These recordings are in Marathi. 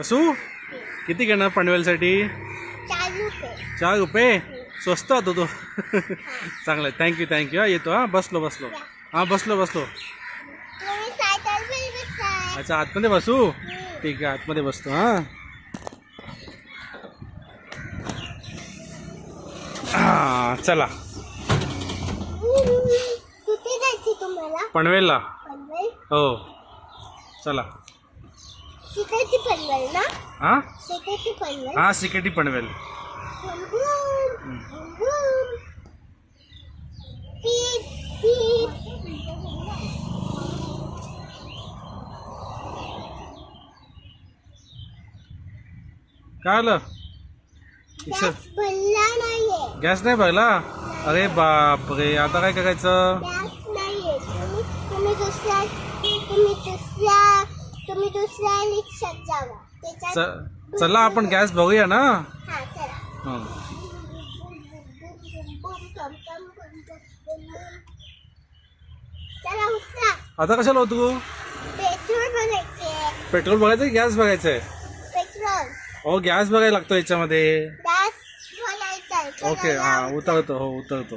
असू? किती घेणार पनवेलसाठी? चार रुपये. स्वस्त होतो तो. चांगलं आहे. थँक्यू थँक्यू हा येतो हा. बसलो बसलो. हां बसलो बसलो. अच्छा आतमध्ये बसू? ठीक आहे आतमध्ये बसतो हां. हां चला. पनवेलला. पनवेल? हो. चला. शिकायची पनवेल ना हां शिकायची पनवेल हां सिकेटी पनवेल बुम, बुम. पीप, पीप. काय आलं गॅस भरला नाहीये गॅस नाही भरला अरे बाप रे आता काय करायचं गॅस नाहीये तुम्ही तुम्ही दुसऱ्या तुम्ही दुसऱ्या तुम्ही दुसऱ्या रिक्षात जावा. त्याच्यात च- चला आपण गॅस बघूया ना. हा चला. हं. चला उतरा. आता कशाला होतो तू? पेट्रोल भरायचे पेट्रोल बघायचं गॅस बघायचंय पेट्रोल. हो गॅस बघायला लागतो याच्यामध्ये. गॅस भरायचा ओके हा उतरा. उतरतो हो उतरतो.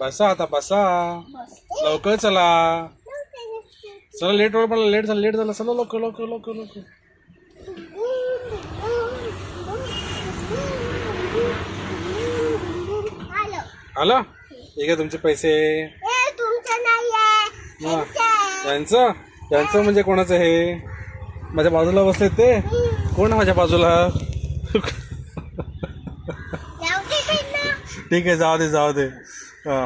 बसा आता बसा. लवकर चला. चला लेट होईल मला लेट झालं लेट झालं. चला लवकर लवकर लवकर लवकर. हॅलो. आला? ठीक आहे तुमचे पैसे. ए तुमचं नाही आहे हा. यांचं आहे. यांचं? यांचं म्हणजे कोणाचं हे? माझ्या बाजूला बसले ते. कोण आहे माझ्या बाजूला. ठीक आहे जाऊ दे जाऊ दे. हा.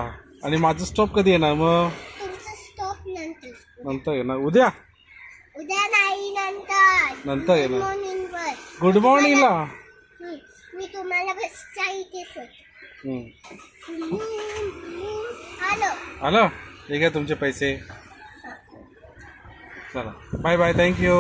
आणि माझं स्टॉप कधी येणार? मग? तुमचं स्टॉप नंतर. नंतर येणार. उद्या? उद्या नाही नंतर. नंतर येणार. वर गुड मॉर्निंगला हम्म. मी तुम्हाला बसच्या इथे सोडते. हॅलो आलं ठीक आहे तुमचे पैसे. चला. Bye bye thank you